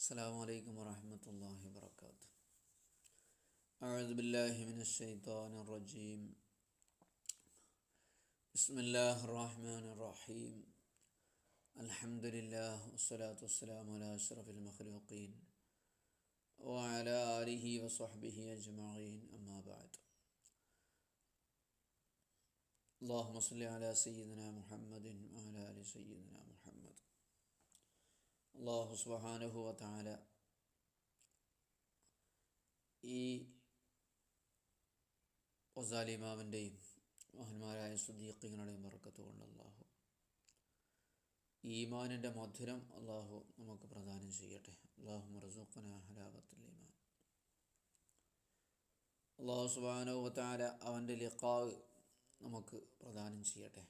السلام عليكم ورحمة الله وبركاته. أعوذ بالله من الشيطان الرجيم. بسم الله الرحمن الرحيم. الحمد لله والصلاة والسلام على أشرف المخلوقين وعلى آله وصحبه أجمعين. أما بعد. اللهم صل على سيدنا محمد وعلى آل سيدنا محمد. അള്ളാഹു സുബാനുഹു താല ഈ ഒസാലിമാവിന്റെയും മഹന്മാരായ സുദീഖിങ്ങളുടെയും ബർക്കത്ത് കൊണ്ട് അള്ളാഹു ഈമാനിന്റെ മധുരം അള്ളാഹു നമുക്ക് പ്രദാനം ചെയ്യട്ടെ. അള്ളാഹു മറസൂഖന ഹലാവത്തുൽ ഈമാൻ. അള്ളാഹു സുബാനുഹു താല അവന്റെ ലിഖാവ് നമുക്ക് പ്രദാനം ചെയ്യട്ടെ.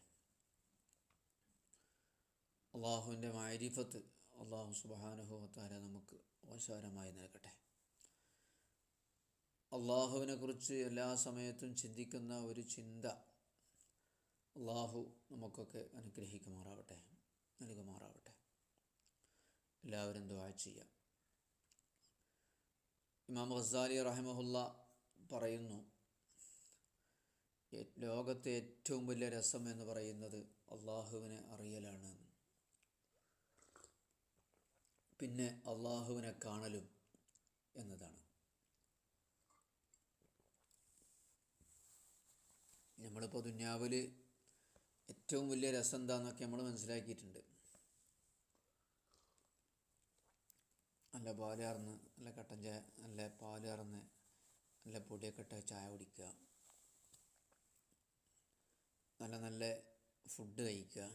അള്ളാഹുവിന്റെ മാരിഫത്ത് അള്ളാഹു സുബാനുഭവത്താല നമുക്ക് ഓശാരമായി നൽകട്ടെ. അള്ളാഹുവിനെ കുറിച്ച് എല്ലാ സമയത്തും ചിന്തിക്കുന്ന ഒരു ചിന്ത അള്ളാഹു നമുക്കൊക്കെ അനുഗ്രഹിക്കുമാറാവട്ടെ നൽകുമാറാവട്ടെ. എല്ലാവരും ദ്വാ ചെയ്യാം. ഇമാം ഖസാലി റഹിമഹുല്ല പറയുന്നു ലോകത്തെ ഏറ്റവും വലിയ രസം എന്ന് പറയുന്നത് അള്ളാഹുവിനെ അറിയലാണ്. പിന്നെ അള്ളാഹുവിനെ കാണലും എന്നതാണ്. നമ്മളിപ്പോൾ ദുന്യാവിൽ ഏറ്റവും വലിയ രസം എന്താണെന്നൊക്കെ നമ്മൾ മനസ്സിലാക്കിയിട്ടുണ്ട്. നല്ല പാലാർന്ന് നല്ല കട്ടൻ ചായ നല്ല പാലാർന്ന് നല്ല പൊടിയൊക്കെ ഇട്ട ചായ കുടിക്കുക. നല്ല നല്ല ഫുഡ് കഴിക്കുക.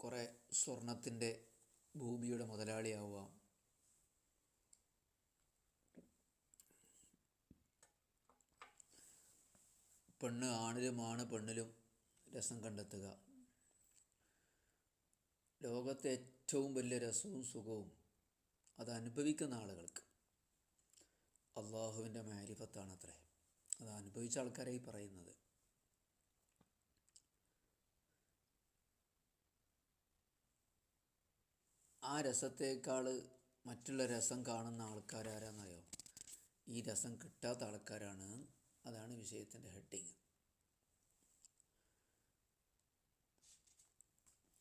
കുറേ സ്വർണത്തിന്റെ ഭൂമിയുടെ മുതലാളിയാവാം. പെണ്ണ് ആണിലും ആണ് പെണ്ണിലും രസം കണ്ടെത്തുക. ലോകത്തെ ഏറ്റവും വലിയ രസവും സുഖവും അത് അനുഭവിക്കുന്ന ആളുകൾക്ക് അള്ളാഹുവിന്റെ മാരിഫത്താണ് അത്രേ അത് അനുഭവിച്ച ആൾക്കാരായി പറയുന്നത്. ആ രസത്തേക്കാൾ മറ്റുള്ള രസം കാണുന്ന ആൾക്കാരാരാന്നറിയോ? ഈ രസം കിട്ടാത്ത ആൾക്കാരാണ്. അതാണ് വിഷയത്തിന്റെ ഹെഡിങ്.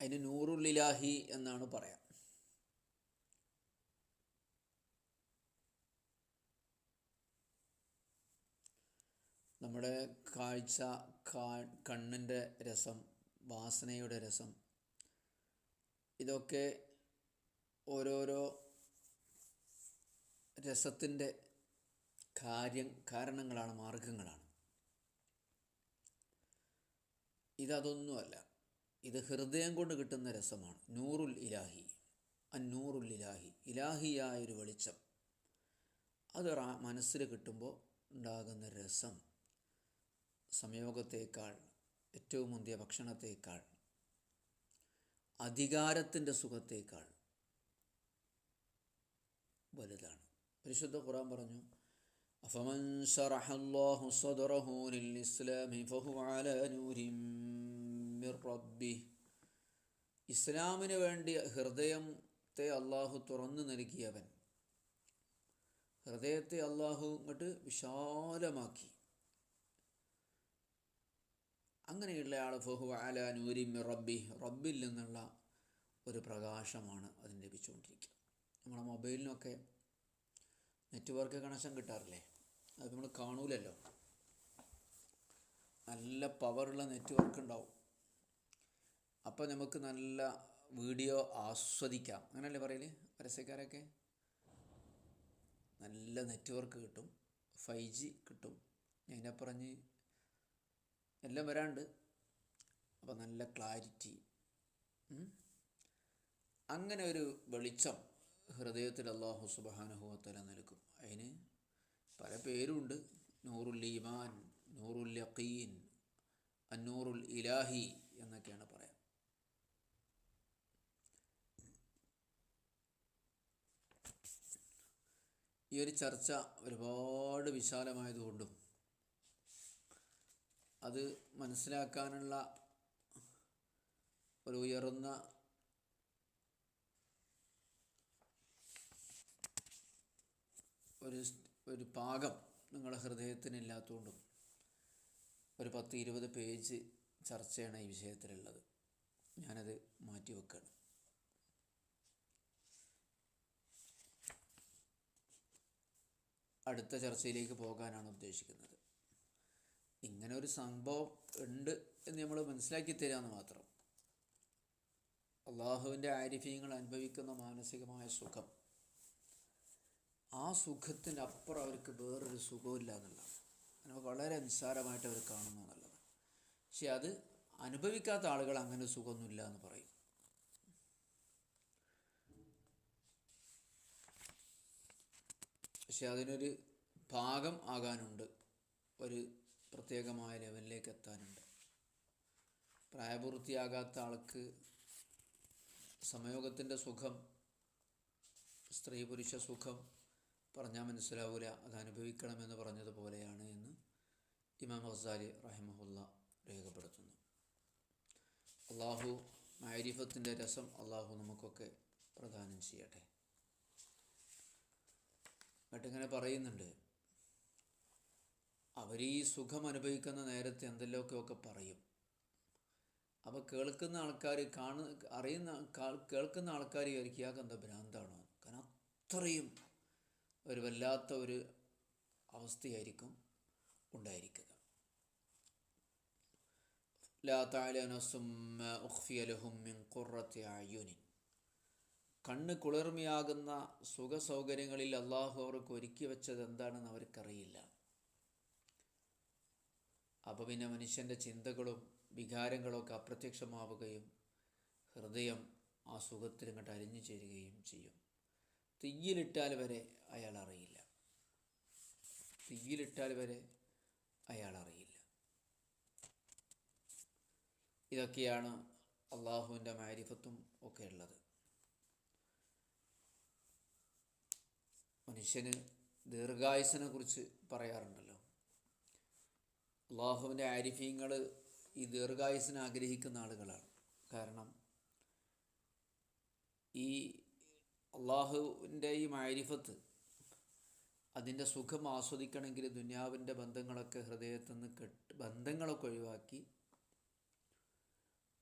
അതിന് നൂറുള്ളിലാഹി എന്നാണ് പറയാം. നമ്മുടെ കാഴ്ച കണ്ണിന്റെ രസം വാസനയുടെ രസം ഇതൊക്കെ ഓരോരോ രസത്തിന്റെ കാര്യം കാരണങ്ങളാണ് മാർഗങ്ങളാണ് ഇതതൊന്നുമല്ല ഇത് ഹൃദയം കൊണ്ട് കിട്ടുന്ന രസമാണ്. നൂറുൽ ഇലാഹി. അന്നൂറുൽ ഇലാഹി. ഇലാഹിയായൊരു വെളിച്ചം. അത് മനസ്സിൽ കിട്ടുമ്പോൾ ഉണ്ടാകുന്ന രസം. സംയോഗത്തേക്കാൾ ഏറ്റവും മുന്തിയ ഭക്ഷണത്തേക്കാൾ അധികാരത്തിന്റെ സുഖത്തേക്കാൾ വലുതാണ്. പരിശുദ്ധ ഖുറാൻ പറഞ്ഞു അഫമൻ ശറഹല്ലാഹു സദറഹു ലിൽ ഇസ്ലാമി ഫഹു അലാ നൂരിൻ മിർ റബ്ബി. ഇസ്ലാമിന് വേണ്ടി ഹൃദയത്തെ അള്ളാഹു തുറന്നു നൽകിയവൻ ഹൃദയത്തെ അള്ളാഹു ഇങ്ങോട്ട് വിശാലമാക്കി. അങ്ങനെയുള്ള ആൾ ഫഹു അല നൂരി റബ്ബി റബ്ബിൽ നിന്നുള്ള ഒരു പ്രകാശമാണ് അതിന് ലഭിച്ചുകൊണ്ടിരിക്കുക നമ്മളെ മൊബൈലിനൊക്കെ നെറ്റ്വർക്ക് കണക്ഷൻ കിട്ടാറില്ലേ? അത് നമ്മൾ കാണൂലല്ലോ. നല്ല പവറുള്ള നെറ്റ്വർക്ക് ഉണ്ടാവും. അപ്പോൾ നമുക്ക് നല്ല വീഡിയോ ആസ്വദിക്കാം. അങ്ങനല്ലേ പറയൽ? പരസ്യക്കാരൊക്കെ? നല്ല നെറ്റ്വർക്ക് കിട്ടും. ഫൈവ് ജി കിട്ടും. അതിനെ പറഞ്ഞ് എല്ലാം വരാണ്ട്. അപ്പോൾ നല്ല ക്ലാരിറ്റി. അങ്ങനെ ഒരു വെളിച്ചം ഹൃദയത്തിൽ അള്ളാഹു സുബാനുഭവത്തല നൽകും. അതിന് പല പേരുണ്ട്. നൂറുൽ ഈമാൻ നൂറുൽ യഖീൻ അന്നൂറുൽ ഇലാഹി എന്നൊക്കെയാണ് പറയാം. ഈ ഒരു ചർച്ച ഒരുപാട് വിശാലമായതുകൊണ്ടും അത് മനസ്സിലാക്കാനുള്ള ഒരു ഉയർന്ന ഒരു ഒരു പാകം നിങ്ങളുടെ ഹൃദയത്തിനില്ലാത്തതുകൊണ്ടും ഒരു പത്ത് ഇരുപത് പേജ് ചർച്ചയാണ് ഈ വിഷയത്തിലുള്ളത്. ഞാനത് മാറ്റി വെക്കുകയാണ് അടുത്ത ചർച്ചയിലേക്ക് പോകാനാണ് ഉദ്ദേശിക്കുന്നത്. ഇങ്ങനെ ഒരു സംഭവം ഉണ്ട് എന്ന് നമ്മൾ മനസ്സിലാക്കി തരാമെന്ന് മാത്രം. അള്ളാഹുവിന്റെ ആരിഫ്യങ്ങൾ അനുഭവിക്കുന്ന മാനസികമായ സുഖം ആ സുഖത്തിന് അപ്പുറം അവർക്ക് വേറൊരു സുഖമില്ല എന്നുള്ളതാണ്. നമ്മൾ വളരെ നിസ്സാരമായിട്ട് അവർ കാണുന്നു എന്നുള്ളത്. പക്ഷെ അത് അനുഭവിക്കാത്ത ആളുകൾ അങ്ങനെ സുഖമൊന്നുമില്ല എന്ന് പറയും. പക്ഷെ അതിനൊരു ഭാഗം ആകാനുണ്ട്. ഒരു പ്രത്യേകമായ ലെവലിലേക്ക് എത്താനുണ്ട്. പ്രായപൂർത്തിയാകാത്ത ആൾക്ക് സമയോഗത്തിന്റെ സുഖം സ്ത്രീ പുരുഷ സുഖം പറഞ്ഞാൽ മനസ്സിലാവില്ല അത് അനുഭവിക്കണമെന്ന് പറഞ്ഞതുപോലെയാണ് എന്ന് ഇമാം ഹസാലി റഹിമഹുല്ല രേഖപ്പെടുത്തുന്നു. അള്ളാഹു മാരിഫത്തിന്റെ രസം അള്ളാഹു നമുക്കൊക്കെ പ്രദാനം ചെയ്യട്ടെ. എന്നിട്ടിങ്ങനെ പറയുന്നുണ്ട്. അവർ ഈ സുഖം അനുഭവിക്കുന്ന നേരത്തെ എന്തെല്ലാമൊക്കെ പറയും. അപ്പോൾ കേൾക്കുന്ന ആൾക്കാർ കാണു അറിയുന്ന കേൾക്കുന്ന ആൾക്കാർ വിചാരിക്കും ഇയാൾക്ക് എന്താ ഭ്രാന്താണോ? കാരണം അത്രയും ഒരു വല്ലാത്ത ഒരു അവസ്ഥയായിരിക്കും ഉണ്ടായിരിക്കുക. കണ്ണ് കുളിർമയാകുന്ന സുഖ സൗകര്യങ്ങളിൽ അള്ളാഹു അവർക്ക് ഒരുക്കി വെച്ചത് എന്താണെന്ന് അവർക്കറിയില്ല. അപ്പോൾ പിന്നെ മനുഷ്യന്റെ ചിന്തകളും വികാരങ്ങളൊക്കെ അപ്രത്യക്ഷമാവുകയും ഹൃദയം ആ സുഖത്തിൽ അരിഞ്ഞു ചേരുകയും ചെയ്യും. തീയിലിട്ടാൽ വരെ അയാൾ അറിയില്ല. തീയിലിട്ടാൽ വരെ അയാൾ അറിയില്ല. ഇതൊക്കെയാണ് അള്ളാഹുവിന്റെ മാരിഫത്തും ഒക്കെ ഉള്ളത്. മനുഷ്യന് ദീർഘായുസിനെ കുറിച്ച് പറയാറുണ്ടല്ലോ. അള്ളാഹുവിന്റെ ആരിഫീങ്ങൾ ഈ ദീർഘായുസിനെ ആഗ്രഹിക്കുന്ന ആളുകളാണ്. കാരണം ഈ അള്ളാഹുവിന്റെ ഈ മാരിഫത്ത് അതിന്റെ സുഖം ആസ്വദിക്കണമെങ്കിൽ ദുനിയാവിന്റെ ബന്ധങ്ങളൊക്കെ ഹൃദയത്തിൽ നിന്ന് കെട്ട് ബന്ധങ്ങളൊക്കെ ഒഴിവാക്കി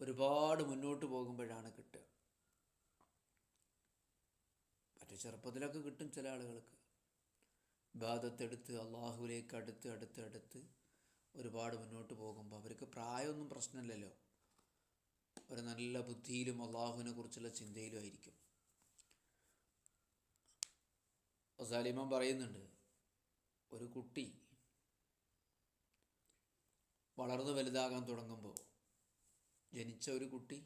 ഒരുപാട് മുന്നോട്ട് പോകുമ്പോഴാണ് കിട്ടുക. മറ്റേ ചെറുപ്പത്തിലൊക്കെ കിട്ടും ചില ആളുകൾക്ക്. ബാധത്തെടുത്ത് അള്ളാഹുവിലേക്ക് അടുത്ത് അടുത്ത് അടുത്ത് ഒരുപാട് മുന്നോട്ട് പോകുമ്പോൾ അവർക്ക് പ്രായമൊന്നും പ്രശ്നമില്ലല്ലോ. ഒരു നല്ല ബുദ്ധിയിലും അള്ളാഹുവിനെ കുറിച്ചുള്ള ചിന്തയിലും ആയിരിക്കും. സലിമൻ പറയുന്നുണ്ട് ഒരു കുട്ടി വളർന്നു വലുതാകാൻ തുടങ്ങുമ്പോൾ ജനിച്ച ഒരു കുട്ടി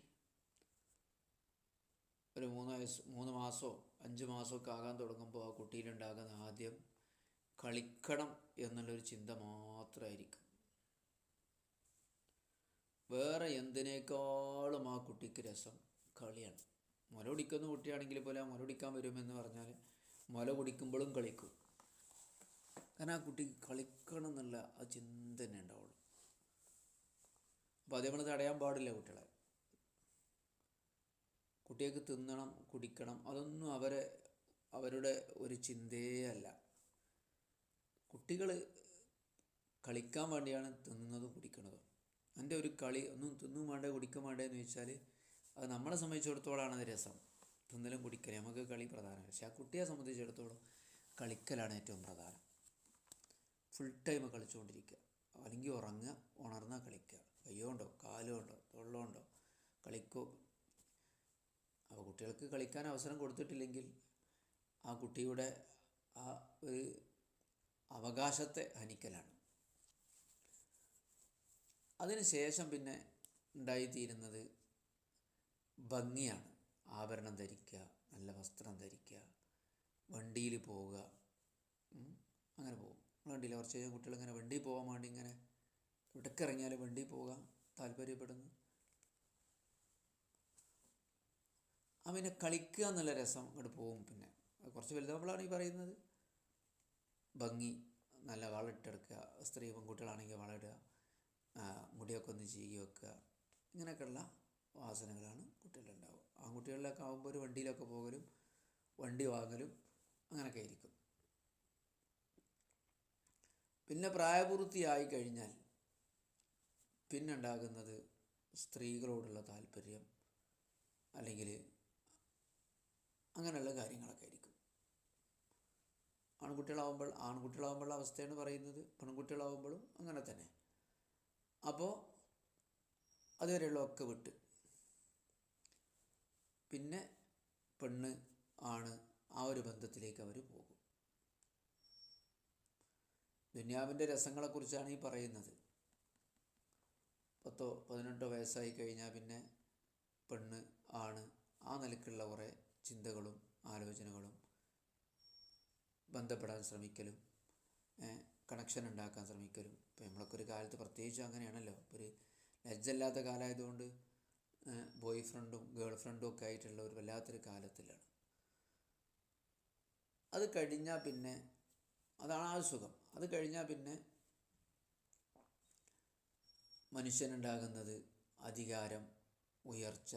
ഒരു മൂന്ന് വയസ്സ് മൂന്ന് മാസമോ അഞ്ച് മാസമൊക്കെ ആകാൻ തുടങ്ങുമ്പോൾ ആ കുട്ടിയിലുണ്ടാകുന്ന ആദ്യം കളിക്കണം എന്നുള്ളൊരു ചിന്ത മാത്രമായിരിക്കും വേറെ എന്തിനേക്കാളും ആ കുട്ടിക്ക് രസം കളിയാണ്. മുല കുടിക്കുന്ന കുട്ടിയാണെങ്കിൽ പോലെ ആ മുല വരുമെന്ന് പറഞ്ഞാൽ മുല കുടിക്കുമ്പോഴും കളിക്കും. കാരണം ആ കുട്ടി കളിക്കണം എന്നുള്ള ആ ചിന്ത തന്നെ ഉണ്ടാവുള്ളൂ. അപ്പോൾ അതേ നമ്മൾ തടയാൻ പാടില്ല കുട്ടികളെ. കുട്ടികൾക്ക് തിന്നണം കുടിക്കണം അതൊന്നും അവരെ അവരുടെ ഒരു ചിന്തയേ അല്ല. കുട്ടികൾ കളിക്കാൻ വേണ്ടിയാണ് തിന്നുന്നതും കുടിക്കുന്നതും എന്റെ ഒരു കളി ഒന്നും തിന്നും വേണ്ടേ കുടിക്കാൻ വേണ്ടേ എന്ന് ചോദിച്ചാൽ അത് നമ്മളെ സംബന്ധിച്ചിടത്തോളമാണ് അത് രസം. തിന്നലും കുടിക്കലും നമുക്ക് കളി പ്രധാനമാണ്. പക്ഷെ ആ കുട്ടിയെ സംബന്ധിച്ചിടത്തോളം കളിക്കലാണ് ഏറ്റവും പ്രധാനം. ഫുൾ ടൈം കളിച്ചുകൊണ്ടിരിക്കുക. അല്ലെങ്കിൽ ഉറങ്ങുക ഉണർന്നാൽ കളിക്കുക. കയ്യോണ്ടോ കാലുകൊണ്ടോ തൊള്ളുകൊണ്ടോ കളിക്കോ. അപ്പോൾ കുട്ടികൾക്ക് കളിക്കാൻ അവസരം കൊടുത്തിട്ടില്ലെങ്കിൽ ആ കുട്ടിയുടെ ആ ഒരു അവകാശത്തെ ഹനിക്കലാണ്. അതിനുശേഷം പിന്നെ ഉണ്ടായിത്തീരുന്നത് ഭംഗിയാണ്. ആഭരണം ധരിക്കുക നല്ല വസ്ത്രം ധരിക്കുക വണ്ടിയിൽ പോവുക അങ്ങനെ പോകും. വണ്ടിയിൽ കുറച്ച് കഴിഞ്ഞാൽ കുട്ടികൾ ഇങ്ങനെ വണ്ടിയിൽ പോകാൻ വേണ്ടി ഇങ്ങനെ ഇവിടേക്ക് ഇറങ്ങിയാൽ വണ്ടിയിൽ പോകാൻ താല്പര്യപ്പെടുന്നു. ആ പിന്നെ കളിക്കുക എന്നുള്ള രസം അങ്ങോട്ട് പോകും പിന്നെ. കുറച്ച് വലുതാകുമ്പോഴാണ് ഈ പറയുന്നത്. ഭംഗി നല്ല വളമിട്ടെടുക്കുക സ്ത്രീ പെൺകുട്ടികളാണെങ്കിൽ വളമിടുക ആ, മുടിയൊക്കെ ഒന്ന് ചീകി വെക്കുക ഇങ്ങനെയൊക്കെയുള്ള വാസനകളാണ് കുട്ടികളുണ്ടാവുക ആൺകുട്ടികളിലൊക്കെ ആകുമ്പോൾ ഒരു വണ്ടിയിലൊക്കെ പോകലും വണ്ടി വാങ്ങലും അങ്ങനെയൊക്കെ ആയിരിക്കും. പിന്നെ പ്രായപൂർത്തിയായി കഴിഞ്ഞാൽ പിന്നെ ഉണ്ടാകുന്നത് സ്ത്രീകളോടുള്ള താല്പര്യം അല്ലെങ്കിൽ അങ്ങനെയുള്ള കാര്യങ്ങളൊക്കെ ആയിരിക്കും. ആൺകുട്ടികളാവുമ്പോൾ ആൺകുട്ടികളാവുമ്പോഴുള്ള അവസ്ഥയാണ് പറയുന്നത് പെൺകുട്ടികളാവുമ്പോഴും അങ്ങനെ തന്നെ. അപ്പോൾ അതുവരെയുള്ള ഒക്കെ വിട്ട് പിന്നെ പെണ്ണ് ആണ് ആ ഒരു ബന്ധത്തിലേക്ക് അവർ പോകും. ദുന്യാവിന്റെ രസങ്ങളെക്കുറിച്ചാണ് ഈ പറയുന്നത്. പത്തോ പതിനെട്ടോ വയസ്സായി കഴിഞ്ഞാൽ പിന്നെ പെണ്ണ് ആണ് ആ നിലക്കുള്ള കുറേ ചിന്തകളും ആലോചനകളും ബന്ധപ്പെടാൻ ശ്രമിക്കലും കണക്ഷൻ ഉണ്ടാക്കാൻ ശ്രമിക്കലും. ഇപ്പോൾ നമ്മളൊക്കെ ഒരു കാലത്ത് പ്രത്യേകിച്ച് അങ്ങനെയാണല്ലോ. ഒരു ലജ്ജല്ലാത്ത കാലമായതുകൊണ്ട് ബോയ് ഫ്രണ്ടും ഗേൾ ഫ്രണ്ടും ഒക്കെ ആയിട്ടുള്ള ഒരു വല്ലാത്തൊരു കാലത്തിലാണ്. അത് കഴിഞ്ഞാൽ പിന്നെ അതാണ് ആ സുഖം. അത് കഴിഞ്ഞാൽ പിന്നെ മനുഷ്യനുണ്ടാകുന്നത് അധികാരം ഉയർച്ച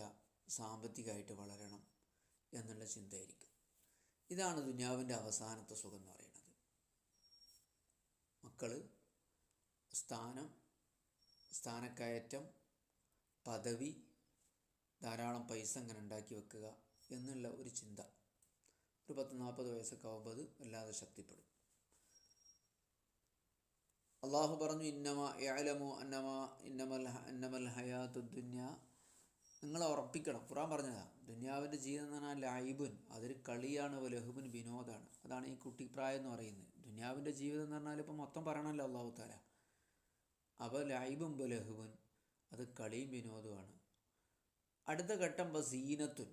സാമ്പത്തികമായിട്ട് വളരണം എന്നുള്ള ചിന്തയായിരിക്കും. ഇതാണ് ദുനിയാവിന്റെ അവസാനത്തെ സുഖം എന്ന് പറയുന്നത്. മക്കൾ സ്ഥാനം സ്ഥാനക്കയറ്റം പദവി ധാരാളം പൈസ അങ്ങനെ ഉണ്ടാക്കി വെക്കുക എന്നുള്ള ഒരു ചിന്ത. ഒരു പത്ത് നാൽപ്പത് വയസ്സൊക്കെ ആകുമ്പോൾ അത് വല്ലാതെ ശക്തിപ്പെടും. അള്ളാഹു പറഞ്ഞു ഇന്നമ ഏലമോ അന്നമ ഇന്നമൽ അന്നമൽ ഹയാത്തു ദുന്യ. നിങ്ങളെ ഉറപ്പിക്കണം. ഖുറാൻ പറഞ്ഞതാ ദുന്യാവിന്റെ ജീവിതം എന്ന് പറഞ്ഞാൽ ലൈബുൻ അതൊരു കളിയാണ് ലഹുബുൻ വിനോദമാണ് അതാണ് ഈ കുട്ടിപ്രായം എന്ന് പറയുന്നത്. ദുന്യാവിന്റെ ജീവിതം എന്ന് പറഞ്ഞാൽ ഇപ്പം മൊത്തം പറയണമല്ലോ അള്ളാഹു താല അപ്പോൾ ലൈബും ബലഹുബുൻ അത് കളിയും വിനോദമാണ് അടുത്ത ഘട്ടം വസീനത്തുൻ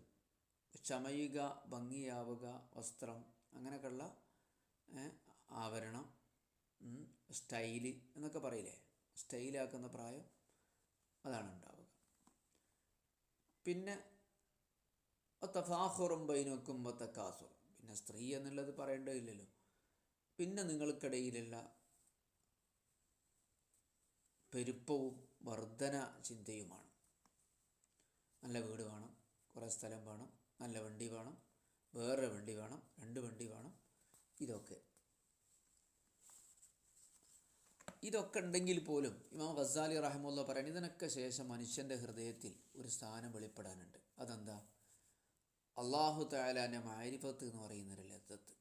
ചമയുക ഭംഗിയാവുക വസ്ത്രം അങ്ങനെയൊക്കെയുള്ള ആവരണം സ്റ്റൈൽ എന്നൊക്കെ പറയില്ലേ? സ്റ്റൈലാക്കുന്ന പ്രായം അതാണ് ഉണ്ടാവുക. പിന്നെ തഫാഹുറും ബൈനക്കും തക്കാസുറും പിന്നെ സ്ത്രീ എന്നുള്ളത് പറയേണ്ടതില്ലല്ലോ. പിന്നെ നിങ്ങൾക്കിടയിലുള്ള പെരുപ്പവും വർധന ചിന്തയുമാണ്. നല്ല വീട് വേണം കുറേ സ്ഥലം വേണം നല്ല വണ്ടി വേണം വേറൊരു വണ്ടി വേണം രണ്ട് വണ്ടി വേണം ഇതൊക്കെ. ഇതൊക്കെ ഉണ്ടെങ്കിൽ പോലും ഇമാം ഗസാലി റഹമുല്ല പറയാൻ ഇതിനൊക്കെ ശേഷം മനുഷ്യന്റെ ഹൃദയത്തിൽ ഒരു സ്ഥാനം വെളിപ്പെടാനുണ്ട്. അതെന്താ? അള്ളാഹു താലാന്റെ മാരിഫത്ത് എന്ന് പറയുന്നൊരു ലത്തത്ത്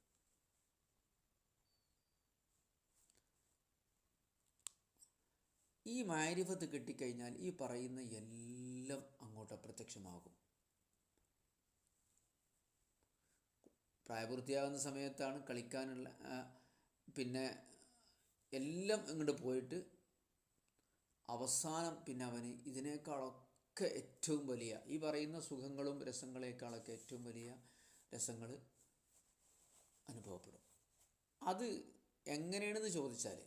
ഈ മാരിഫത്ത് കിട്ടിക്കഴിഞ്ഞാൽ ഈ പറയുന്ന എല്ലാം അങ്ങോട്ട് അപ്രത്യക്ഷമാകും. പ്രായപൂർത്തിയാകുന്ന സമയത്താണ് കളിക്കാനുള്ള പിന്നെ എല്ലാം ഇങ്ങോട്ട് പോയിട്ട് അവസാനം പിന്നെ അവന് ഇതിനേക്കാളൊക്കെ ഏറ്റവും വലിയ ഈ പറയുന്ന സുഖങ്ങളും രസങ്ങളേക്കാളൊക്കെ ഏറ്റവും വലിയ രസങ്ങൾ അനുഭവപ്പെടും. അത് എങ്ങനെയാണെന്ന് ചോദിച്ചാൽ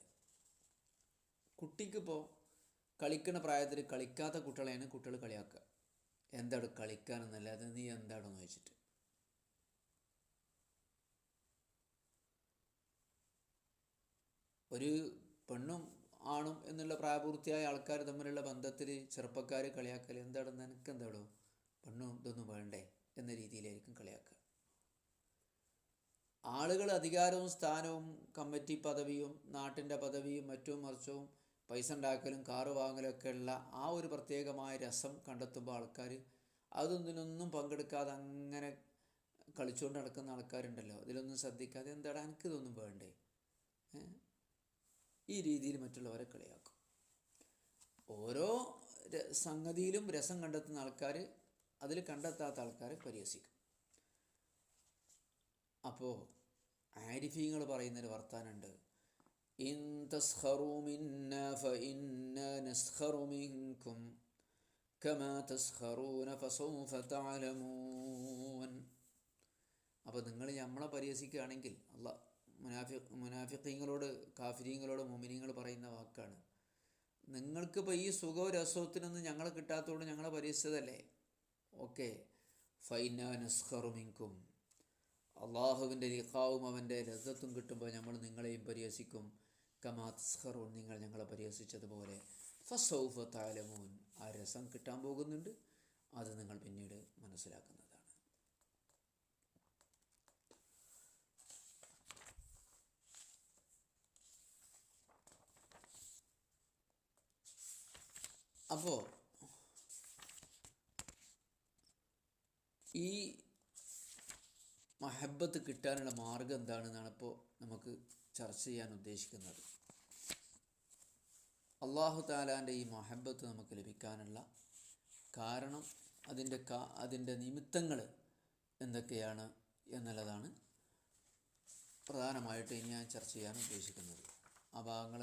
കുട്ടിക്കിപ്പോൾ കളിക്കുന്ന പ്രായത്തിൽ കളിക്കാത്ത കുട്ടികളെയാണ് കുട്ടികൾ കളിയാക്കുക. എന്താണ് കളിക്കാനെന്നല്ലാതെ നീ എന്താണെന്ന് വെച്ചിട്ട് ഒരു പെണ്ണും ആണും എന്നുള്ള പ്രായപൂർത്തിയായ ആൾക്കാർ തമ്മിലുള്ള ബന്ധത്തിൽ ചെറുപ്പക്കാർ കളിയാക്കൽ എന്താണ് നിനക്ക് എന്താടോ പെണ്ണും ഇതൊന്നും വേണ്ടേ എന്ന രീതിയിലായിരിക്കും കളിയാക്കുക. ആളുകൾ അധികാരവും സ്ഥാനവും കമ്മിറ്റി പദവിയും നാട്ടിന്റെ പദവിയും മറ്റും മറിച്ചവും പൈസ ഉണ്ടാക്കലും കാറ് വാങ്ങലും ഒക്കെ ഉള്ള ആ ഒരു പ്രത്യേകമായ രസം കണ്ടെത്തുമ്പോൾ ആൾക്കാർ അതൊന്നിനൊന്നും പങ്കെടുക്കാതെ അങ്ങനെ കളിച്ചുകൊണ്ട് നടക്കുന്ന ആൾക്കാരുണ്ടല്ലോ. അതിലൊന്നും ശ്രദ്ധിക്കാതെ എന്താടാ എനിക്കിതൊന്നും വേണ്ടേ? ഈ രീതിയിൽ മറ്റുള്ളവരെ കളിയാക്കും. ഓരോ സംഗതിയിലും രസം കണ്ടെത്തുന്ന ആൾക്കാർ അതിൽ കണ്ടെത്താത്ത ആൾക്കാരെ പരിഹസിക്കും. അപ്പോൾ ആരിഫീങ്ങൾ പറയുന്നൊരു വർത്താനുണ്ട് ഇൻ تسخروا منا ഫഇന്ന നസ്ഖറു മിൻകും കമാ തസ്ഖറൂന ഫസൗഫ തഅലമൂൻ. അപ്പോൾ നിങ്ങൾ നമ്മളെ പരിഹസിക്കുകയാണെങ്കിൽ അല്ല മുനാഫി മുനാഫിക്കീങ്ങളോട് കാഫിരീങ്ങളോട് മുമിനീങ്ങൾ പറയുന്ന വാക്കാണ്. നിങ്ങൾക്കിപ്പോൾ ഈ സുഖവും രസത്തിനൊന്നും ഞങ്ങൾ കിട്ടാത്തതുകൊണ്ട് ഞങ്ങളെ പരിഹസിച്ചതല്ലേ? ഓക്കെ. ഫൈന നസ്ഖറുമിങ്കും അള്ളാഹുവിന്റെ ലിഖാവും അവന്റെ രസത്തും കിട്ടുമ്പോൾ നമ്മൾ നിങ്ങളെയും പരിഹസിക്കും. കമാസ്ഹറൂൺ നിങ്ങൾ ഞങ്ങളെ പരിഹസിച്ചതുപോലെ. ഫസൗഫ താലമൂൻ ആ രസം കിട്ടാൻ പോകുന്നുണ്ട്? അത് നിങ്ങൾ പിന്നീട് മനസ്സിലാക്കുന്നതാണ്. അപ്പോൾ ഈ മഹബത്ത് കിട്ടാനുള്ള മാർഗം എന്താണെന്നാണ് ഇപ്പോൾ നമുക്ക് ചർച്ച ചെയ്യാൻ ഉദ്ദേശിക്കുന്നത്. അള്ളാഹു താലാന്റെ ഈ മഹബത്ത് നമുക്ക് ലഭിക്കാനുള്ള കാരണം അതിന്റെ കാ അതിന്റെ നിമിത്തങ്ങൾ എന്തൊക്കെയാണ് എന്നുള്ളതാണ് പ്രധാനമായിട്ട് ഞാൻ ചർച്ച ചെയ്യാൻ ഉദ്ദേശിക്കുന്നത്. ആ ഭാഗങ്ങൾ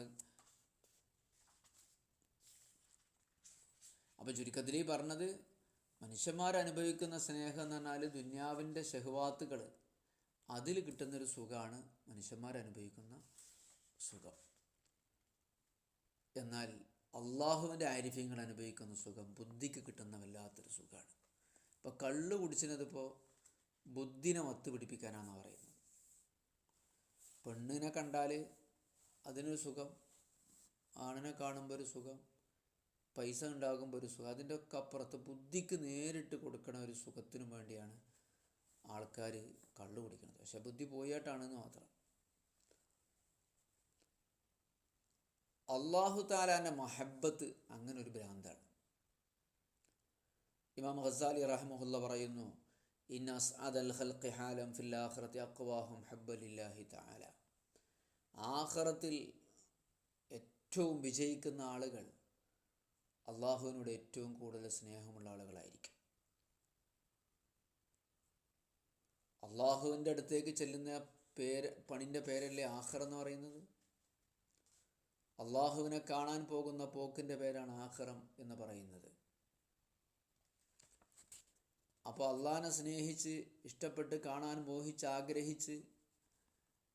അപ്പോൾ ചുരുക്കത്തിൽ ഈ പറഞ്ഞത് മനുഷ്യന്മാരനുഭവിക്കുന്ന സ്നേഹം എന്ന് പറഞ്ഞാൽ ദുന്യാവിന്റെ ഷഹ്വാത്തുകൾ അതിൽ കിട്ടുന്നൊരു സുഖമാണ് മനുഷ്യന്മാർ അനുഭവിക്കുന്ന സുഖം. എന്നാൽ അള്ളാഹുവിന്റെ ആരിഫ്യങ്ങൾ അനുഭവിക്കുന്ന സുഖം ബുദ്ധിക്ക് കിട്ടുന്ന വല്ലാത്തൊരു സുഖമാണ്. ഇപ്പോൾ കള്ള് കുടിച്ചിനതിപ്പോൾ ബുദ്ധിനെ മത്ത് പിടിപ്പിക്കാനാണ് പറയുന്നത്. പെണ്ണിനെ കണ്ടാൽ അതിനൊരു സുഖം ആണിനെ കാണുമ്പോൾ ഒരു സുഖം പൈസ ഉണ്ടാകുമ്പോൾ ഒരു സുഖം അതിന്റെ ഒക്കെ അപ്പുറത്ത് ബുദ്ധിക്ക് നേരിട്ട് കൊടുക്കണ ഒരു സുഖത്തിനും വേണ്ടിയാണ് ആൾക്കാർ കള്ളു കുടിക്കുന്നത് പക്ഷെ ബുദ്ധി പോയിട്ടാണെന്ന് മാത്രം. അള്ളാഹു താലാന്റെ മഹബത്ത് അങ്ങനെ ഒരു ഭ്രാന്താണ്. ഇമാം ഹസാലി റഹ്മുല്ല പറയുന്നു ആഖിറത്തിൽ ഏറ്റവും വിജയിക്കുന്ന ആളുകൾ അള്ളാഹുവിനോട് ഏറ്റവും കൂടുതൽ സ്നേഹമുള്ള ആളുകളായിരിക്കും. അള്ളാഹുവിന്റെ അടുത്തേക്ക് ചെല്ലുന്ന പേര് പണിന്റെ പേരല്ലേ ആഹർ എന്ന് പറയുന്നത്? അള്ളാഹുവിനെ കാണാൻ പോകുന്ന പോക്കിന്റെ പേരാണ് ആഹ്റം എന്ന് പറയുന്നത്. അപ്പോൾ അള്ളാഹിനെ സ്നേഹിച്ച് ഇഷ്ടപ്പെട്ട് കാണാൻ മോഹിച്ച് ആഗ്രഹിച്ച്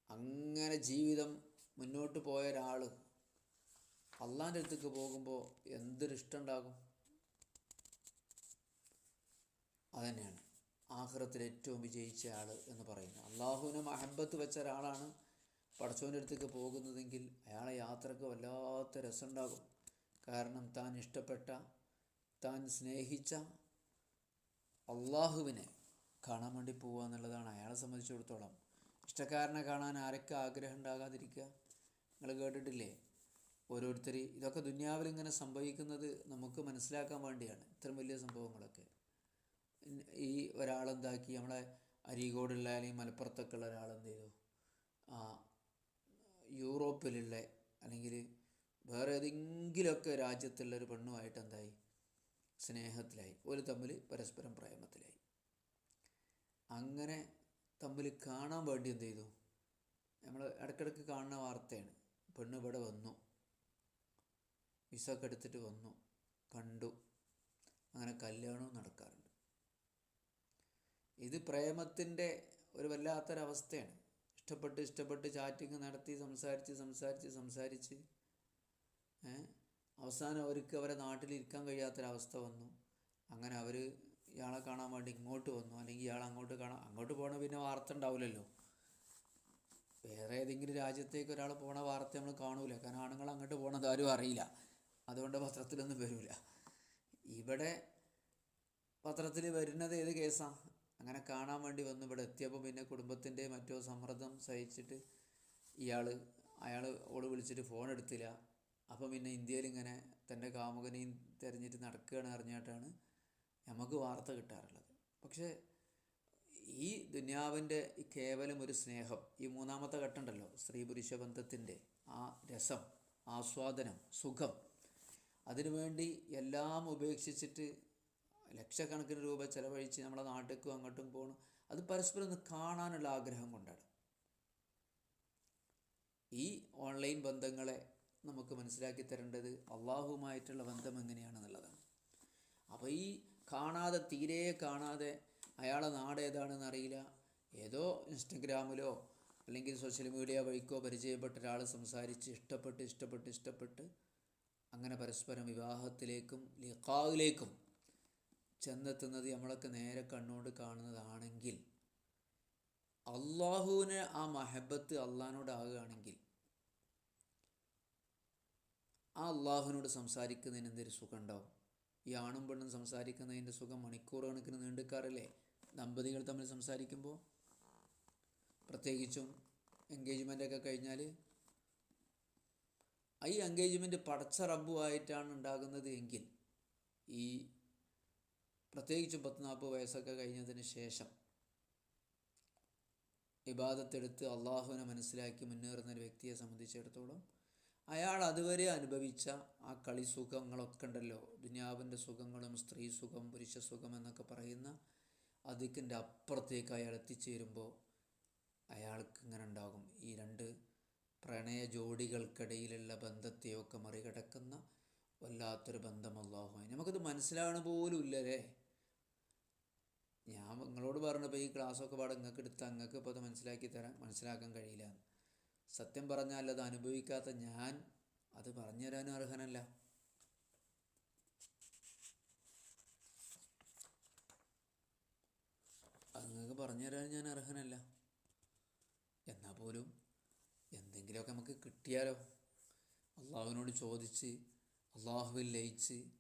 അങ്ങനെ ജീവിതം മുന്നോട്ട് പോയ ഒരാൾ അള്ളാന്റെ അടുത്തേക്ക് പോകുമ്പോൾ എന്തൊരു ഇഷ്ടം ഉണ്ടാകും? അതന്നെയാണ്. ആഹ്റത്തിൽ ഏറ്റവും വിജയിച്ച ആൾ എന്ന് പറയുന്നു. അള്ളാഹുവിനെ മഹബത്ത് വെച്ച ഒരാളാണ് പടച്ചോന്റെ അടുത്തേക്ക് പോകുന്നതെങ്കിൽ അയാളെ യാത്രയ്ക്ക് വല്ലാത്ത രസമുണ്ടാകും. കാരണം താൻ ഇഷ്ടപ്പെട്ട താൻ സ്നേഹിച്ച അള്ളാഹുവിനെ കാണാൻ വേണ്ടി പോവുക എന്നുള്ളതാണ് അയാളെ സംബന്ധിച്ചിടത്തോളം. ഇഷ്ടക്കാരനെ കാണാൻ ആരൊക്കെ ആഗ്രഹം ഉണ്ടാകാതിരിക്കുക? നിങ്ങൾ കേട്ടിട്ടില്ലേ? ഓരോരുത്തർ ഇതൊക്കെ ദുന്യാവിൽ ഇങ്ങനെ സംഭവിക്കുന്നത് നമുക്ക് മനസ്സിലാക്കാൻ വേണ്ടിയാണ്. ഇത്രയും വലിയ സംഭവങ്ങളൊക്കെ. ഈ ഒരാളെന്താക്കി? നമ്മളെ അരീകോടുള്ള അല്ലെങ്കിൽ മലപ്പുറത്തൊക്കെ ഉള്ള ഒരാളെന്ത് ചെയ്തു? ആ യൂറോപ്പിലുള്ള അല്ലെങ്കിൽ വേറെ ഏതെങ്കിലുമൊക്കെ രാജ്യത്തുള്ള ഒരു പെണ്ണുമായിട്ട് എന്തായി? സ്നേഹത്തിലായി. ഒരു തമ്മിൽ പരസ്പരം പ്രേമത്തിലായി. അങ്ങനെ തമ്മിൽ കാണാൻ വേണ്ടി എന്ത് ചെയ്തു? നമ്മൾ ഇടയ്ക്കിടയ്ക്ക് കാണുന്ന വാർത്തയാണ്. പെണ്ണ് ഇവിടെ വന്നു. വിസ ഒക്കെ എടുത്തിട്ട് വന്നു. കണ്ടു. അങ്ങനെ കല്യാണവും നടക്കാറുണ്ട്. ഇത് പ്രേമത്തിന്റെ ഒരു വല്ലാത്തൊരവസ്ഥയാണ്. ഇഷ്ടപ്പെട്ട് ഇഷ്ടപ്പെട്ട് ചാറ്റിങ് നടത്തി സംസാരിച്ച് സംസാരിച്ച് സംസാരിച്ച് അവസാനം അവർക്ക് അവരെ നാട്ടിലിരിക്കാൻ കഴിയാത്തൊരവസ്ഥ വന്നു. അങ്ങനെ അവർ ഇയാളെ കാണാൻ വേണ്ടി ഇങ്ങോട്ട് വന്നു. അല്ലെങ്കിൽ ഇയാൾ അങ്ങോട്ട് കാണാൻ അങ്ങോട്ട് പോകണ പിന്നെ വാർത്ത ഉണ്ടാവില്ലല്ലോ. വേറെ ഏതെങ്കിലും രാജ്യത്തേക്ക് ഒരാൾ പോണ വാർത്ത നമ്മൾ കാണൂല. കാരണം ആണുങ്ങൾ അങ്ങോട്ട് പോകണത് ആരും അറിയില്ല. അതുകൊണ്ട് പത്രത്തിലൊന്നും വരില്ല ഇവിടെ പത്രത്തിൽ വരുന്നത് ഏത് കേസാണ് അങ്ങനെ കാണാൻ വേണ്ടി വന്നു. ഇവിടെ എത്തിയപ്പോൾ പിന്നെ കുടുംബത്തിന്റെ മറ്റോ സമ്മർദ്ദം സഹിച്ചിട്ട് ഇയാൾ അയാൾ ഓട് വിളിച്ചിട്ട് ഫോൺ എടുത്തില്ല. അപ്പം പിന്നെ ഇന്ത്യയിൽ ഇങ്ങനെ തന്റെ കാമുകനെയും തിരഞ്ഞിട്ട് നടക്കുകയാണ് അറിഞ്ഞിട്ടാണ് നമുക്ക് വാർത്ത കിട്ടാറുള്ളത്. പക്ഷേ ഈ ദുന്യാവിന്റെ കേവലം ഒരു സ്നേഹം ഈ മൂന്നാമത്തെ ഘട്ടമുണ്ടല്ലോ സ്ത്രീ പുരുഷ ബന്ധത്തിന്റെ ആ രസം ആസ്വാദനം സുഖം അതിനുവേണ്ടി എല്ലാം ഉപേക്ഷിച്ചിട്ട് ലക്ഷക്കണക്കിന് രൂപ ചിലവഴിച്ച് നമ്മളെ നാട്ടിലേക്കും അങ്ങോട്ടും പോകണം അത് പരസ്പരം ഒന്ന് കാണാനുള്ള ആഗ്രഹം കൊണ്ടാണ്. ഈ ഓൺലൈൻ ബന്ധങ്ങളെ നമുക്ക് മനസ്സിലാക്കി തരേണ്ടത് അള്ളാഹുമായിട്ടുള്ള ബന്ധം എങ്ങനെയാണെന്നുള്ളതാണ്. അപ്പോൾ ഈ കാണാതെ തീരെ കാണാതെ അയാളെ നാട് ഏതാണെന്ന് അറിയില്ല. ഏതോ ഇൻസ്റ്റഗ്രാമിലോ അല്ലെങ്കിൽ സോഷ്യൽ മീഡിയ വഴിക്കോ പരിചയപ്പെട്ട ഒരാൾ സംസാരിച്ച് ഇഷ്ടപ്പെട്ട് ഇഷ്ടപ്പെട്ട് ഇഷ്ടപ്പെട്ട് അങ്ങനെ പരസ്പരം വിവാഹത്തിലേക്കും ലിഖാവിലേക്കും ചെന്നെത്തുന്നത് നമ്മളൊക്കെ നേരെ കണ്ണുകൊണ്ട് കാണുന്നതാണെങ്കിൽ അള്ളാഹുവിന് ആ മഹബത്ത് അള്ളഹാനോടാകുകയാണെങ്കിൽ ആ അള്ളാഹുവിനോട് സംസാരിക്കുന്നതിന് എന്തൊരു സുഖം ഉണ്ടാവും ഈ ആണും പെണ്ണും സംസാരിക്കുന്നതിന്റെ സുഖം മണിക്കൂർ കണക്കിന് നീണ്ടുക്കാറില്ലേ ദമ്പതികൾ തമ്മിൽ സംസാരിക്കുമ്പോൾ പ്രത്യേകിച്ചും എൻഗേജ്മെന്റൊക്കെ കഴിഞ്ഞാൽ ഈ എൻഗേജ്മെന്റ് പടച്ച റബ്ബുമായിട്ടാണ് ഉണ്ടാകുന്നത് എങ്കിൽ ഈ പ്രത്യേകിച്ചും പത്ത് നാൽപ്പത് വയസ്സൊക്കെ കഴിഞ്ഞതിന് ശേഷം ഇബാദത്തെടുത്ത് അള്ളാഹുവിനെ മനസ്സിലാക്കി മുന്നേറുന്ന ഒരു വ്യക്തിയെ സംബന്ധിച്ചിടത്തോളം അയാൾ അതുവരെ അനുഭവിച്ച ആ കളി സുഖങ്ങളൊക്കെ ഉണ്ടല്ലോ. ദുനിയാവിന്റെ സുഖങ്ങളും സ്ത്രീ സുഖം പുരുഷ സുഖം എന്നൊക്കെ പറയുന്ന അതിക്കിന്റെ അപ്പുറത്തേക്ക് അയാൾ എത്തിച്ചേരുമ്പോൾ അയാൾക്ക് ഇങ്ങനെ ഉണ്ടാകും. ഈ രണ്ട് പ്രണയ ജോഡികൾക്കിടയിലുള്ള ബന്ധത്തെയൊക്കെ മറികടക്കുന്ന വല്ലാത്തൊരു ബന്ധം അള്ളാഹുമായി നമുക്കത് മനസ്സിലാവണ പോലും ഇല്ലല്ലേ? ഞാൻ നിങ്ങളോട് പറഞ്ഞപ്പോൾ ഈ ക്ലാസ്സൊക്കെ പാടെ നിങ്ങൾക്ക് എടുത്ത് നിങ്ങൾക്ക് ഇപ്പോൾ അത് മനസ്സിലാക്കി തരാൻ മനസ്സിലാക്കാൻ കഴിയില്ല. സത്യം പറഞ്ഞാൽ അത് അനുഭവിക്കാത്ത ഞാൻ അത് പറഞ്ഞു തരാനും അർഹനല്ല. അത് നിങ്ങൾക്ക് പറഞ്ഞു തരാൻ ഞാൻ അർഹനല്ല. എന്നാൽ പോലും എന്തെങ്കിലുമൊക്കെ നമുക്ക് കിട്ടിയാലോ? അള്ളാഹുവിനോട് ചോദിച്ച് അള്ളാഹുവിൽ ലയിച്ച്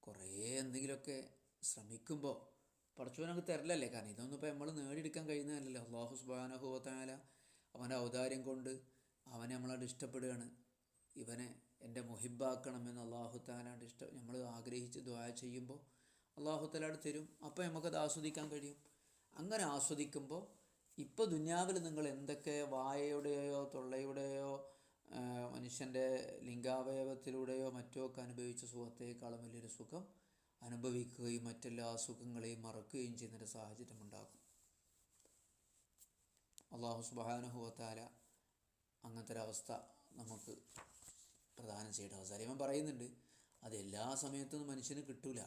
കുറേ എന്തെങ്കിലുമൊക്കെ ശ്രമിക്കുമ്പോൾ പടച്ചവൻ നമുക്ക് തരലല്ലേ കാരണം ഇതൊന്നും ഇപ്പോൾ നമ്മൾ നേടിയെടുക്കാൻ കഴിയുന്നതല്ലല്ലോ. അള്ളാഹു സുബാനഹുവത്തായാല അവന്റെ ഔദാര്യം കൊണ്ട് അവനെ നമ്മളോട് ഇഷ്ടപ്പെടുകയാണ്. ഇവനെ എന്റെ മുഹിബാക്കണമെന്ന് അള്ളാഹു താലാണ്ട് ഇഷ്ടം നമ്മൾ ആഗ്രഹിച്ച് ദ്വായ ചെയ്യുമ്പോൾ അള്ളാഹു താലാട് തരും. അപ്പോൾ നമുക്കത് ആസ്വദിക്കാൻ കഴിയും. അങ്ങനെ ആസ്വദിക്കുമ്പോൾ ഇപ്പോൾ ദുന്യാവിൽ നിങ്ങൾ എന്തൊക്കെ വായയുടെയോ തൊള്ളയുടെയോ മനുഷ്യന്റെ ലിംഗാവയവത്തിലൂടെയോ മറ്റോ ഒക്കെ അനുഭവിച്ച സുഖത്തേക്കാളും വലിയൊരു സുഖം അനുഭവിക്കുകയും മറ്റെല്ലാ അസുഖങ്ങളെയും മറക്കുകയും ചെയ്യുന്നൊരു സാഹചര്യം ഉണ്ടാകും. അള്ളാഹു സുബാനുഹുവത്താല അങ്ങനത്തെ ഒരവസ്ഥ നമുക്ക് പ്രദാനം ചെയ്യേണ്ട അവസ്ഥ ഇവൻ പറയുന്നുണ്ട് അത് എല്ലാ സമയത്തൊന്നും മനുഷ്യന് കിട്ടൂല.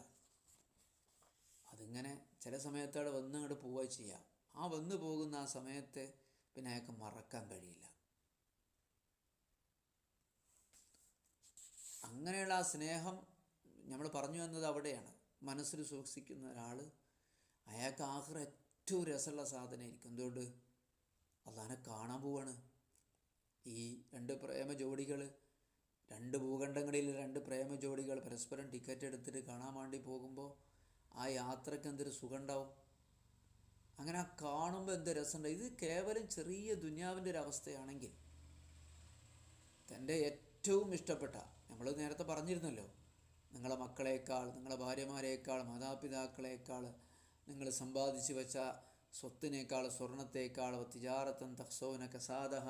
അതിങ്ങനെ ചില സമയത്തവിടെ വന്ന് അങ്ങോട്ട് പോവുക ചെയ്യാം. ആ വന്നു പോകുന്ന ആ സമയത്തെ പിന്നെ അയാൾക്ക് മറക്കാൻ കഴിയില്ല. അങ്ങനെയുള്ള ആ സ്നേഹം നമ്മൾ പറഞ്ഞു വന്നത് അവിടെയാണ്. മനസ്സിൽ സൂക്ഷിക്കുന്ന ഒരാൾ അയാൾക്ക് ആഹ്റ ഏറ്റവും രസമുള്ള സാധനമായിരിക്കും. എന്തുകൊണ്ട്? അള്ളഹാനെ കാണാൻ പോവാണ്. ഈ രണ്ട് പ്രേമ ജോഡികൾ രണ്ട് ഭൂഖണ്ഡങ്ങളിൽ രണ്ട് പ്രേമ ജോഡികൾ പരസ്പരം ടിക്കറ്റ് എടുത്തിട്ട് കാണാൻ വേണ്ടി പോകുമ്പോൾ ആ യാത്രയ്ക്ക് എന്തൊരു സുഖം ഉണ്ടാവും അങ്ങനെ ആ കാണുമ്പോൾ എന്ത് രസമുണ്ട് ഇത് കേവലം ചെറിയ ദുനിയാവിന്റെ ഒരു അവസ്ഥയാണെങ്കിൽ തന്റെ ഏറ്റവും ഇഷ്ടപ്പെട്ട നമ്മൾ നേരത്തെ പറഞ്ഞിരുന്നല്ലോ നിങ്ങളെ മക്കളേക്കാൾ നിങ്ങളുടെ ഭാര്യമാരേക്കാൾ മാതാപിതാക്കളേക്കാൾ നിങ്ങൾ സമ്പാദിച്ചു വെച്ച സ്വത്തിനേക്കാൾ സ്വർണത്തേക്കാൾ തിജാറത്തൻ തക്സോന കസാദഹ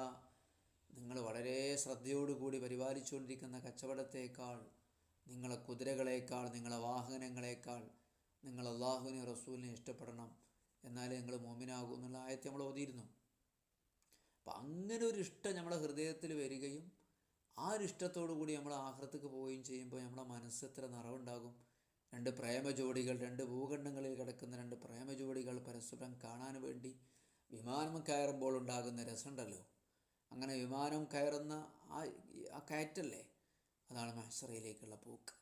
നിങ്ങൾ വളരെ ശ്രദ്ധയോടുകൂടി പരിപാലിച്ചുകൊണ്ടിരിക്കുന്ന കച്ചവടത്തേക്കാൾ നിങ്ങളെ കുതിരകളേക്കാൾ നിങ്ങളെ വാഹനങ്ങളേക്കാൾ നിങ്ങൾ അള്ളാഹുവിനെ റസൂലിനെ ഇഷ്ടപ്പെടണം. എന്നാലേ നിങ്ങൾ മോമിനാകൂ എന്നുള്ള ആയത്തെ നമ്മൾ ഓതിയിരുന്നു. അപ്പം അങ്ങനെ ഒരു ഇഷ്ടം നമ്മളെ ഹൃദയത്തിൽ വരികയും ആ ഒരു ഇഷ്ടത്തോടു കൂടി നമ്മൾ ആഹ്രത്തേക്ക് പോവുകയും ചെയ്യുമ്പോൾ നമ്മുടെ മനസ്സ് എത്ര നിറവുണ്ടാകും. രണ്ട് പ്രേമ ജോഡികൾ രണ്ട് ഭൂഖണ്ഡങ്ങളിൽ കിടക്കുന്ന രണ്ട് പ്രേമ ജോഡികൾ പരസ്പരം കാണാൻ വേണ്ടി വിമാനം കയറുമ്പോൾ ഉണ്ടാകുന്ന രസമുണ്ടല്ലോ. അങ്ങനെ വിമാനം കയറുന്ന ആ ആ കയറ്റല്ലേ? അതാണ് മഹസറയിലേക്കുള്ള പോക്ക്.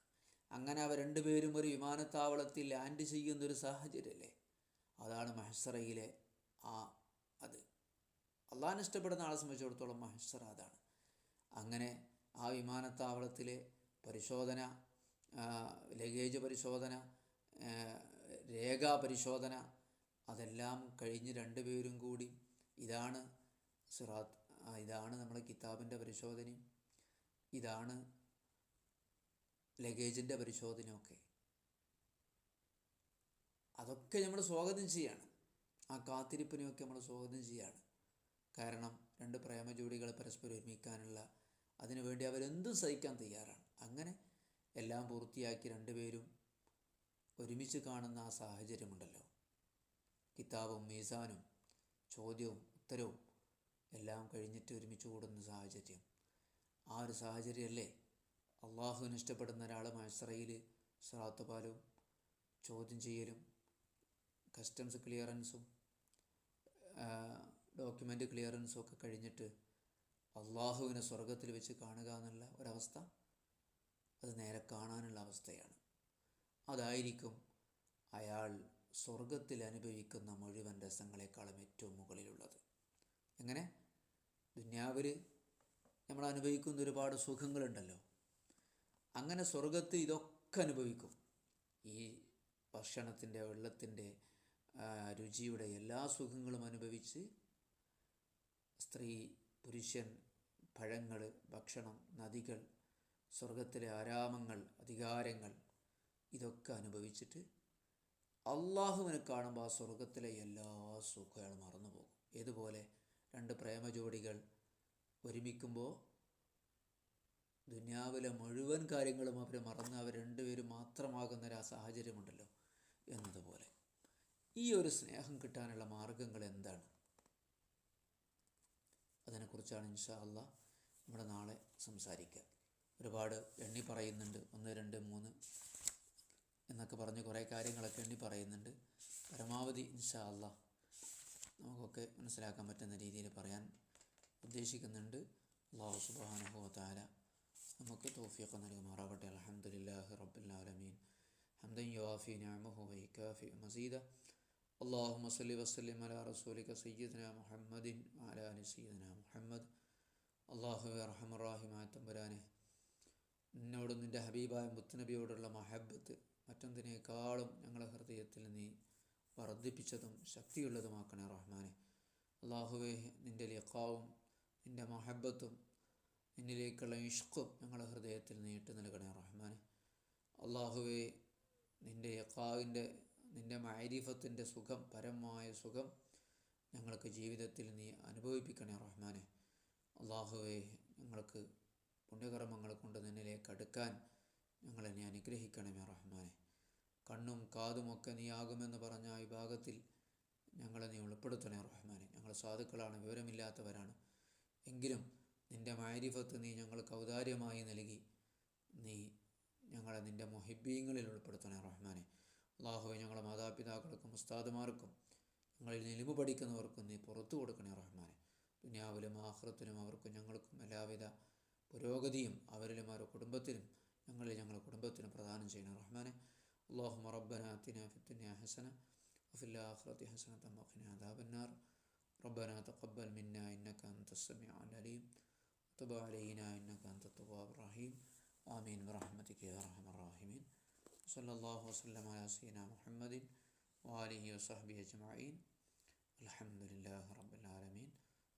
അങ്ങനെ അവർ രണ്ടുപേരും ഒരു വിമാനത്താവളത്തിൽ ലാൻഡ് ചെയ്യുന്ന ഒരു സാഹചര്യമല്ലേ? അതാണ് മഹസറയിലെ ആ അത്. അള്ളാഹിനെ ഇഷ്ടപ്പെടുന്ന ആളെ സംബന്ധിച്ചിടത്തോളം മഹസറ അതാണ്. അങ്ങനെ ആ വിമാനത്താവളത്തിലെ പരിശോധന ലഗേജ് പരിശോധന രേഖാ പരിശോധന അതെല്ലാം കഴിഞ്ഞ് രണ്ടുപേരും കൂടി ഇതാണ് സിറാത്ത് ഇതാണ് നമ്മുടെ കിതാബിന്റെ പരിശോധനയും ഇതാണ് ലഗേജിന്റെ പരിശോധനയൊക്കെ. അതൊക്കെ നമ്മൾ സ്വാഗതം ചെയ്യാണ്. ആ കാത്തിരിപ്പിനെയൊക്കെ നമ്മൾ സ്വാഗതം ചെയ്യാണ്. കാരണം രണ്ട് പ്രേമ ജോഡികളെ പരസ്പരം ഒരുമിക്കാനുള്ള അതിനുവേണ്ടി അവരെന്തും സഹിക്കാൻ തയ്യാറാണ്. അങ്ങനെ എല്ലാം പൂർത്തിയാക്കി രണ്ടുപേരും ഒരുമിച്ച് കാണുന്ന ആ സാഹചര്യമുണ്ടല്ലോ. കിതാബും മീസാനും ചോദ്യവും ഉത്തരവും എല്ലാം കഴിഞ്ഞിട്ട് ഒരുമിച്ച് കൂടുന്ന സാഹചര്യം. ആ ഒരു സാഹചര്യമല്ലേ അള്ളാഹുവിന് ഇഷ്ടപ്പെടുന്ന ഒരാൾ മത്സറയിൽ സ്രാത്തുപാലും ചോദ്യം ചെയ്യലും കസ്റ്റംസ് ക്ലിയറൻസും ഡോക്യുമെന്റ് ക്ലിയറൻസും ഒക്കെ കഴിഞ്ഞിട്ട് അള്ളാഹുവിനെ സ്വർഗത്തിൽ വെച്ച് കാണുക എന്നുള്ള ഒരവസ്ഥ അത് നേരെ കാണാനുള്ള അവസ്ഥയാണ്. അതായിരിക്കും അയാൾ സ്വർഗത്തിൽ അനുഭവിക്കുന്ന മുഴുവൻ രസങ്ങളെക്കാളും ഏറ്റവും മുകളിലുള്ളത്. എങ്ങനെ? ദുന്യാവിൽ നമ്മൾ അനുഭവിക്കുന്ന ഒരുപാട് സുഖങ്ങളുണ്ടല്ലോ. അങ്ങനെ സ്വർഗത്ത് ഇതൊക്കെ അനുഭവിക്കും. ഈ ഭക്ഷണത്തിന്റെ വെള്ളത്തിന്റെ രുചിയുടെ എല്ലാ സുഖങ്ങളും അനുഭവിച്ച് സ്ത്രീ പുരുഷൻ പഴങ്ങൾ ഭക്ഷണം നദികൾ സ്വർഗത്തിലെ ആരാമങ്ങൾ അധികാരങ്ങൾ ഇതൊക്കെ അനുഭവിച്ചിട്ട് അള്ളാഹുവിനെ കാണുമ്പോൾ ആ സ്വർഗത്തിലെ എല്ലാ സുഖങ്ങളും മറന്നു പോകും. ഏതുപോലെ രണ്ട് പ്രേമജോഡികൾ ഒരുമിക്കുമ്പോൾ ദുനിയാവിലെ മുഴുവൻ കാര്യങ്ങളും അവർ മറന്ന് അവർ രണ്ടുപേരും മാത്രമാകുന്ന ഒരു സാഹചര്യമുണ്ടല്ലോ എന്നതുപോലെ. ഈ ഒരു സ്നേഹം കിട്ടാനുള്ള മാർഗങ്ങൾ എന്താണ്? അതിനെക്കുറിച്ചാണ് ഇൻഷാ അല്ല നമ്മൾ നാളെ സംസാരിക്കുക. ഒരുപാട് എണ്ണി പറയുന്നുണ്ട്. ഒന്ന് രണ്ട് മൂന്ന് എന്നൊക്കെ പറഞ്ഞ് കുറേ കാര്യങ്ങളൊക്കെ എണ്ണി പറയുന്നുണ്ട്. പരമാവധി ഇൻഷാ അല്ല നമുക്കൊക്കെ മനസ്സിലാക്കാൻ പറ്റുന്ന രീതിയിൽ പറയാൻ ഉദ്ദേശിക്കുന്നുണ്ട്. അള്ളാഹു സുബാനഹു താര നമുക്ക് തോഫിയൊക്കെ നൽകുമാറാവട്ടെ. അലഹമുല്ലാഹി റബ്ബുല്ലാലമീൻ ഹംദൻ യുവാഫി ഞാമഹു മസീദ. അള്ളാഹു മസ്ലി വസ്ലിം അല റസൂലിക സയ്യിദ്ന മുഹമ്മദിൻ അല സയ്യിദ്ന മുഹമ്മദ്. അള്ളാഹു റഹമറാഹിമായ തമ്പുരാനെ നിന്നോടും നിന്റെ ഹബീബായ മുത്തുനബിയോടുള്ള മഹബത്ത് മറ്റൊന്നിനേക്കാളും ഞങ്ങളെ ഹൃദയത്തിൽ നീ വർദ്ധിപ്പിച്ചതും ശക്തിയുള്ളതുമാക്കണേ റഹ്മാനെ. അള്ളാഹുവെ നിന്റെ ലിഖാവും നിന്റെ മഹബത്തും നിന്നിലേക്കുള്ള ഇഷ്കും ഞങ്ങളുടെ ഹൃദയത്തിൽ നീട്ട് നൽകണേ റഹ്മാനെ. അള്ളാഹുവെ നിന്റെ യക്കാവിന്റെ നിന്റെ മൈരീഫത്തിന്റെ സുഖം പരമായ സുഖം ഞങ്ങൾക്ക് ജീവിതത്തിൽ നീ അനുഭവിപ്പിക്കണേ റഹ്മാനെ. അള്ളാഹുവെ ഞങ്ങൾക്ക് പുണ്യകർമ്മങ്ങൾ കൊണ്ട് നിന്നിലേക്ക് അടുക്കാൻ ഞങ്ങളെ നീ അനുഗ്രഹിക്കണമേ റഹ്മാനെ. കണ്ണും കാതുമൊക്കെ നീ ആകുമെന്ന് പറഞ്ഞ ആ വിഭാഗത്തിൽ ഞങ്ങളെ നീ ഉൾപ്പെടുത്തണേ റഹ്മാനെ. ഞങ്ങൾ സാധുക്കളാണ് വിവരമില്ലാത്തവരാണ്. എങ്കിലും നിന്റെ മാരിഫത്ത് നീ ഞങ്ങൾക്ക് ഔദാര്യമായി നൽകി. നീ ഞങ്ങളെ നിന്റെ മൊഹിബീങ്ങളിൽ ഉൾപ്പെടുത്തണേ റഹ്മാനെ. അള്ളാഹുവെ ഞങ്ങളെ മാതാപിതാക്കൾക്കും ഉസ്താദുമാർക്കും ഞങ്ങളിൽ നിലവ് പഠിക്കുന്നവർക്കും നീ പുറത്തു കൊടുക്കണേ റഹ്മാനെ. ദുനിയാവിലും ആഹ്റത്തിലും അവർക്കും ഞങ്ങൾക്കും എല്ലാവിധ പുരോഗതിയും അവരിലും അവരുടെ കുടുംബത്തിലും ഞങ്ങളിൽ ഞങ്ങളുടെ കുടുംബത്തിനും പ്രദാനം ചെയ്യണം റഹ്മാനെ اللهم ربنا آتنا في الدنيا حسنة وفي الآخرة حسنة وقنا عذاب النار ربنا تقبل منا إنك أنت السميع العليم وتب علينا إنك أنت التواب الرحيم آمين برحمتك يا أرحم الراحمين صلى الله وسلم على سيدنا محمد وآله وصحبه أجمعين الحمد لله رب العالمين